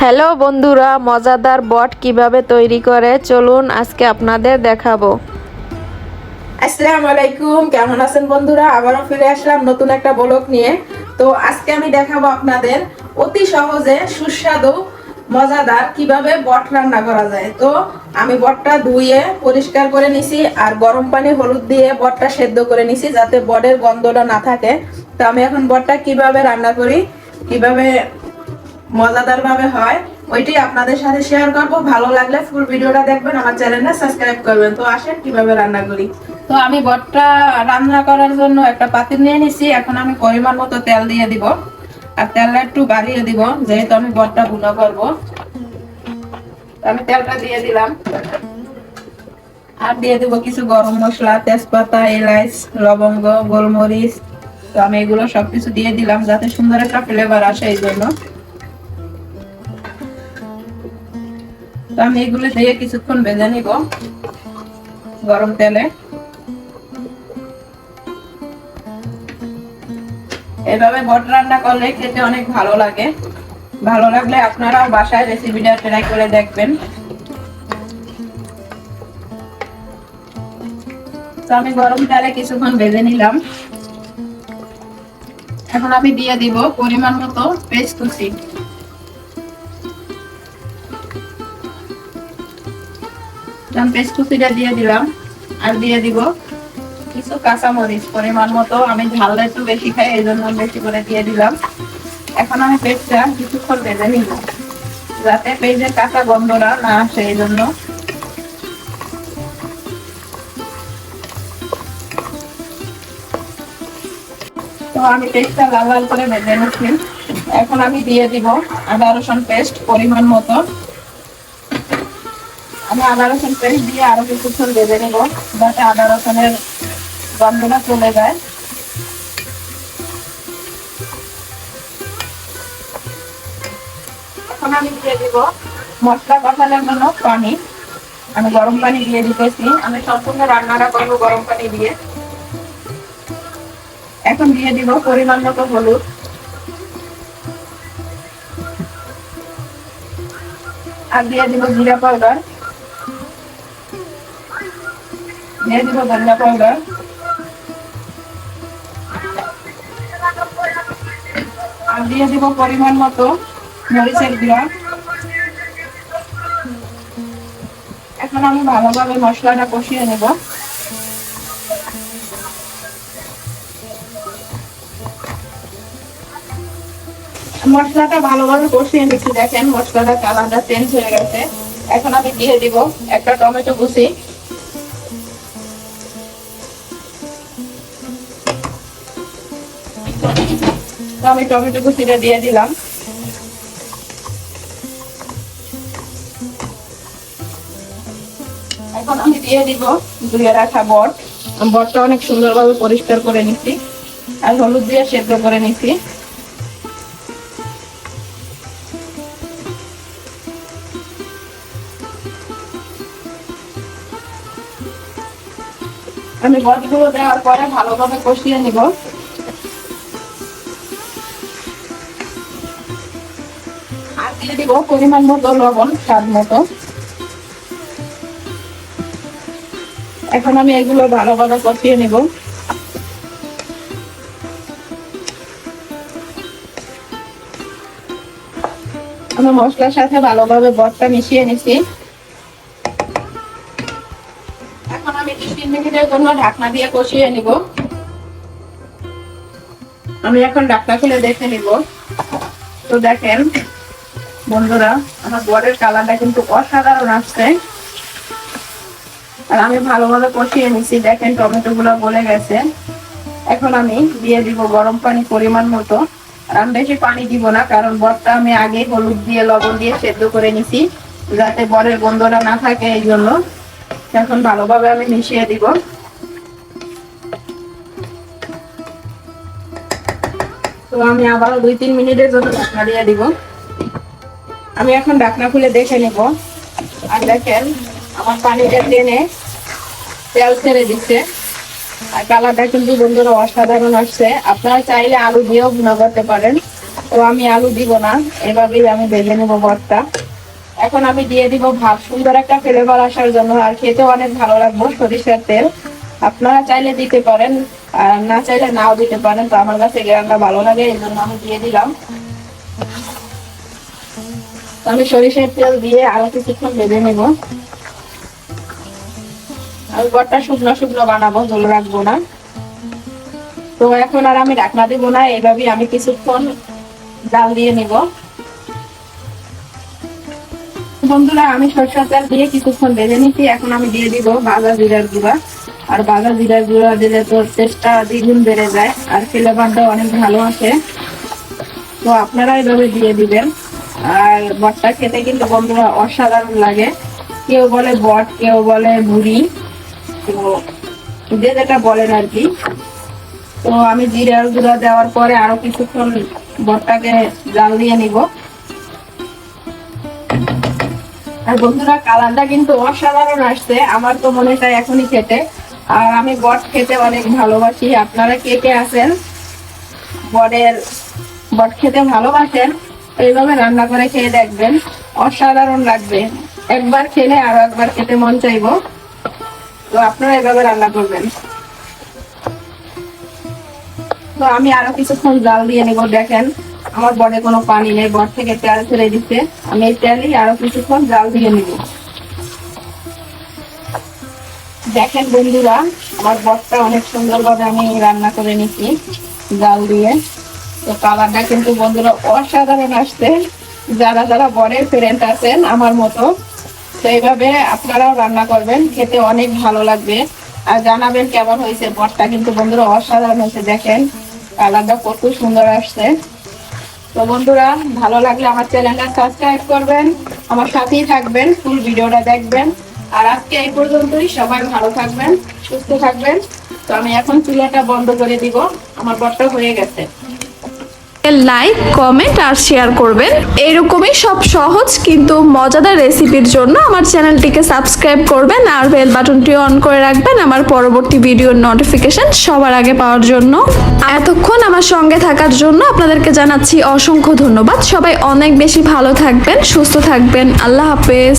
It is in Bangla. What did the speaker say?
হ্যালো বন্ধুরা, মজাদার বট কীভাবে তৈরি করে? চলুন আজকে আপনাদের দেখাবো। আসসালামু আলাইকুম কেমন আছেন বন্ধুরা? আবারও ফিরে আসলাম নতুন একটা ব্লগ নিয়ে। তো আজকে আমি দেখাবো আপনাদের অতি সহজে সুস্বাদু, মজাদার কীভাবে বট রান্না করা যায়। তো আমি বটটা ধুয়ে পরিষ্কার করে নিছি আর গরম পানি, হলুদ দিয়ে বটটা সেদ্ধ করে নিছি যাতে বটের গন্ধটা না থাকে। তো আমি এখন বটটা কীভাবে রান্না করি, কীভাবে মজাদার ভাবে হয়, ওইটাই আপনাদের সাথে শেয়ার করব। ভালো লাগলে ফুল ভিডিওটা দেখবেন, আমার চ্যানেলটা সাবস্ক্রাইব করবেন। তো আসেন কীভাবে রান্না করি। তো আমি বটটা রান্না করার জন্য একটা পাতিল নিয়ে নিছি। এখন আমি পরিমাণ মতো তেল দিয়ে দিব। আর তেলটা একটু বাড়িয়ে দিব, যেহেতু আমি বটটা গুঁড়ো করব। আমি তেলটা দিয়ে দিলাম। আর দিয়ে দিব কিছু গরম মশলা, তেজপাতা এলাচ লবঙ্গ, গোলমরিচ। তো আমি এগুলো সবকিছু দিয়ে দিলাম, যাতে সুন্দর একটা ফ্লেভার আসে এই জন্য। তো আমি এগুলো দিয়ে কিছুক্ষণ ভেজে নিব গরম তেলে। এভাবে বট রান্না করলে খেতে অনেক ভালো লাগে। ভালো লাগলে আপনারাও বাসায় রেসিপিটা ট্রাই করে দেখবেন। তো আমি গরম তেলে কিছুক্ষণ ভেজে নিলাম। এখন আমি দিয়ে দিব পরিমাণ মতো পেস্ট কুচি। আমি পেস্ট দিয়ে দিলাম আর দিয়ে দিব কিছু কাঁচামরিচ, পরিমাণ মতো। আমি ঝালটা একটু বেশি খাই, এই জন্য বেশি করে দিয়ে দিলাম। এখন আমি পেস্টটা কিছুক্ষণ ভেজে নিব, যাতে পেঁয়াজের কাঁচা গন্ধটা না আসে এই জন্য। তো আমি পেস্টটা লাল লাল করে ভেজে নিচ্ছি। এখন আমি দিয়ে দিব আদা রসুন পেস্ট পরিমাণ মতো। আদা রসুন পেস্ট দিয়ে আরও কিছুক্ষণ ভেজে নেব, যাতে আদা রসুনের গন্ধটা চলে যায়। আমি আমি গরম পানি দিয়ে দিতেছি। আমি সম্পূর্ণ রান্নাটা করব গরম পানি দিয়ে। এখন দিয়ে দিব পরিমাণ মতো হলুদ। আর দিয়ে দিব জিরা পাউডার। দিয়ে দিব ধনিয়া পাউডার আর দিয়ে দিব পরিমাণ মতো মরিচের গুঁড়া এখন আমি ভালোভাবে মশলাটা কষিয়ে নেব মশলাটা ভালোভাবে কষিয়ে নিচ্ছি। দেখেন মশলাটা কালারটা চেঞ্জ হয়ে গেছে। এখন আমি দিয়ে দিব একটা টমেটো কুচি। আমি টমেটো কুচিটা দিয়ে দিলাম। এখন আমি দিয়ে দিব রাখা বট। বটটা অনেক সুন্দরভাবে পরিষ্কার করে নিচ্ছি আর হলুদ দিয়ে সেদ্ধ করে আমি বটগুলো দেওয়ার পরে ভালোভাবে কষিয়ে নিব। দিব, পরিমাণ মতো লবণ, স্বাদ মতো। এখন আমি এগুলো ভালোভাবে কষিয়ে নিব। আমি মশলার সাথে ভালোভাবে বটটা মিশিয়ে নিছি। এখন আমি তিন মিনিটের জন্য ঢাকনা দিয়ে কষিয়ে নিব। আমি এখন ঢাকনা খুলে দেখে নিব। তো দেখেন বন্ধুরা, আমার বরের কালারটা কিন্তু অসাধারণ আসছে। আর আমি ভালোভাবে কষিয়ে নিছি, দেখেন টমেটো গুলো গলে গেছে। এখন আমি দিয়ে দিব গরম পানি পরিমাণ মতো। আর আমি বেশি পানি দিব না, কারণ বরটা আমি আগে হলুদ দিয়ে, লবণ দিয়ে সেদ্ধ করে নিছি, যাতে বরের গন্ধটা না থাকে এই জন্য। এখন ভালোভাবে আমি মিশিয়ে দিব। তো আমি আবারও দুই তিন মিনিটের জন্য দিয়ে দিব। আমি এখন ঢাকনা খুলে দেখে নেব। আর দেখেন, আমার পানিটা টেনে তেল ছেড়ে দিচ্ছে। আর কালারটা কিন্তু বন্ধুরা অসাধারণ আসছে। আপনারা চাইলে আলু দিয়েও ভুনা করতে পারেন। তো আমি আলু দিব না, এভাবেই আমি ভেজে নেব বটটা এখন আমি দিয়ে দিব ভাত। সুন্দর একটা ফ্লেভার আসার জন্য, আর খেতে অনেক ভালো লাগবো, সরিষার তেল। আপনারা চাইলে দিতে পারেন, আর না চাইলে নাও দিতে পারেন। তো আমার কাছে গ্রানটা ভালো লাগে, এই জন্য আমি দিয়ে দিলাম। আমি সরিষার তেল দিয়ে আরও কিছুক্ষণ ভেজে নেব। আমি বটটা শুকনো শুকনো বানাবো জল রাখব না। তো এখন আর আমি ঢাকনা দিব না, এইভাবেই আমি কিছুক্ষণ জাল দিয়ে নিব। বন্ধুরা, আমি সরষের তেল দিয়ে কিছুক্ষণ ভেজে নিচ্ছি। এখন আমি দিয়ে দিব বাজা জিরার গুঁড়া। আর বাজা জিরার গুঁড়া দিলে তো টেস্টটা দ্বিগুণ বেড়ে যায়, আর ফ্লেভারটা অনেক ভালো আসে। তো আপনারা এইভাবে দিয়ে দিবেন। আর বটটা খেতে কিন্তু বন্ধুরা অসাধারণ লাগে। কেউ বলে বট, কেউ বলে বুড়ি তো যে যেটা বলেন আর কি। তো আমি জিরার গুঁড়া দেওয়ার পরে আরও কিছুক্ষণ বটটাকে জাল দিয়ে নিব। আর বন্ধুরা, কালারটা কিন্তু অসাধারণ আসছে। আমার তো মনে হয় এখনই খেতে। আর আমি বট খেতে অনেক ভালোবাসি। আপনারা কে কে আছেন? বটের বট খেতে ভালোবাসেন? এইভাবে রান্না করে খেয়ে দেখবেন, অসাধারণ লাগবে। একবার খেলে আরও একবার খেতে মন চাইব। তো আপনারা এভাবে রান্না করবেন। তো আমি আরও কিছুক্ষণ জাল দিয়ে নেব, দেখেন। আমার বডে কোনো পানি নেই বড থেকে তেল ছেড়ে দিচ্ছে। আমি এই তেলই আরও কিছুক্ষণ জাল দিয়ে নিব। দেখেন বন্ধুরা, আমার বটটা অনেক সুন্দরভাবে আমি রান্না করে নিচ্ছি, জাল দিয়ে। তো কালারটা কিন্তু বন্ধুরা অসাধারণ আসছে। যারা যারা বরের ফ্রেন্ড আছেন আমার মতো, তো এইভাবে আপনারাও রান্না করবেন, খেতে অনেক ভালো লাগবে। আর জানাবেন কেমন হয়েছে বটটা কিন্তু বন্ধুরা অসাধারণ হয়েছে, দেখেন। কালারটা কত সুন্দর আসছে। তো বন্ধুরা, ভালো লাগলে আমার চ্যানেলটা সাবস্ক্রাইব করবেন, আমার সাথেই থাকবেন ফুল ভিডিওটা দেখবেন। আর আজকে এই পর্যন্তই, সবাই ভালো থাকবেন, সুস্থ থাকবেন। তো আমি এখন চুলাটা বন্ধ করে দিব, আমার বটটা হয়ে গেছে। লাইক কমেন্ট আর শেয়ার করবেন। এরকমই সব সহজ কিন্তু মজাদার রেসিপির জন্য আমার চ্যানেলটিকে সাবস্ক্রাইব করবেন আর বেল বাটনটি অন করে রাখবেন আমার পরবর্তী ভিডিওর নোটিফিকেশন সবার আগে পাওয়ার জন্য। এতক্ষণ আমার সঙ্গে থাকার জন্য আপনাদেরকে জানাচ্ছি অসংখ্য ধন্যবাদ। সবাই অনেক বেশি ভালো থাকবেন, সুস্থ থাকবেন। আল্লাহ হাফেজ।